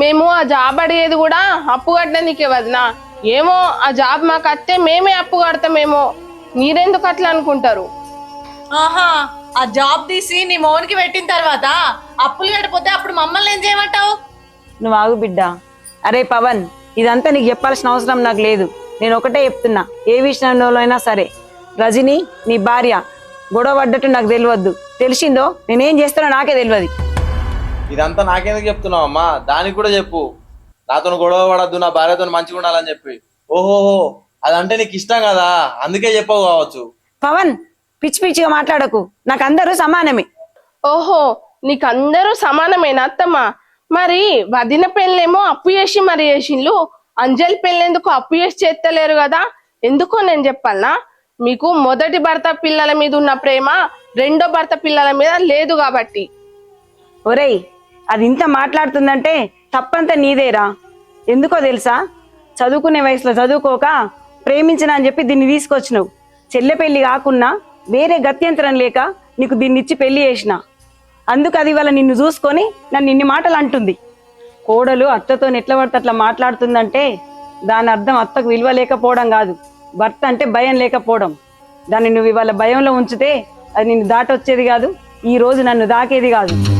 మేము ఆ జాబ్ అడిగేది కూడా అప్పు కట్టడానికే వదినా. ఏమో ఆ జాబ్ మాకు అత్తే మేమే అప్పు కడతామేమో. మీరెందుకు అట్లా అనుకుంటారు? ఆహా ఆ జాబ్ తీసి నీ మోనికి పెట్టిన తర్వాత అప్పులు కడిపోతే అప్పుడు మమ్మల్ని ఏం చేయమంటావు? నువ్వు ఆగు బిడ్డ. అరే పవన్ ఇదంతా నీకు చెప్పాల్సిన అవసరం నాకు లేదు. నేను ఒకటే చెప్తున్నా ఏ విషయంలో అయినా సరే. రజని నీ భార్య గొడవ పడ్డట్టు నాకు తెలియవద్దు తెలిసిందో నేనేం చేస్తానో నాకే తెలియదు. ఇదంతా నాకెందుకు చెప్తున్నావు అమ్మా? దానికి కూడా చెప్పు. నాతో గొడవ పడద్దు నా భార్యతో మంచిగా ఉండాలని చెప్పి. ఓహోహో అదంటే నీకు ఇష్టం కదా? అందుకే చెప్పవు కావచ్చు. పవన్ పిచ్చి పిచ్చిగా మాట్లాడకు. నాకు అందరూ సమానమే. ఓహో నీకు అందరూ సమానమేనా అత్తమ్మ? మరి వదిన పెళ్ళేమో అప్పు చేసి మరి చేసిండ్లు. అంజలి పెళ్ళెందుకు అప్పు చేసి చేస్తలేరు కదా? ఎందుకో నేను చెప్పాలనా? మీకు మొదటి భర్త పిల్లల మీద ఉన్న ప్రేమ రెండో భర్త పిల్లల మీద లేదు కాబట్టి. ఒరేయ్ అది ఇంత మాట్లాడుతుందంటే తప్పంతా నీదేరా. ఎందుకో తెలుసా? చదువుకునే వయసులో చదువుకోక ప్రేమించిన అని చెప్పి దీన్ని తీసుకొచ్చినావు. చెల్లె పెళ్ళి కాకున్నా వేరే గత్యంతరం లేక నీకు దీన్ని ఇచ్చి పెళ్ళి చేసిన. అందుకు అది ఇవాళ నిన్ను చూసుకొని నన్ను ఇన్ని మాటలు అంటుంది. కోడలు అత్తతో ఎట్ల పడితే అట్లా మాట్లాడుతుందంటే దాని అర్థం అత్తకు విలువ లేకపోవడం కాదు. భర్త అంటే భయం లేకపోవడం. దాన్ని నువ్వు ఇవాళ భయంలో ఉంచితే అది నిన్ను దాటొచ్చేది కాదు. ఈ రోజు నన్ను దాకేది కాదు.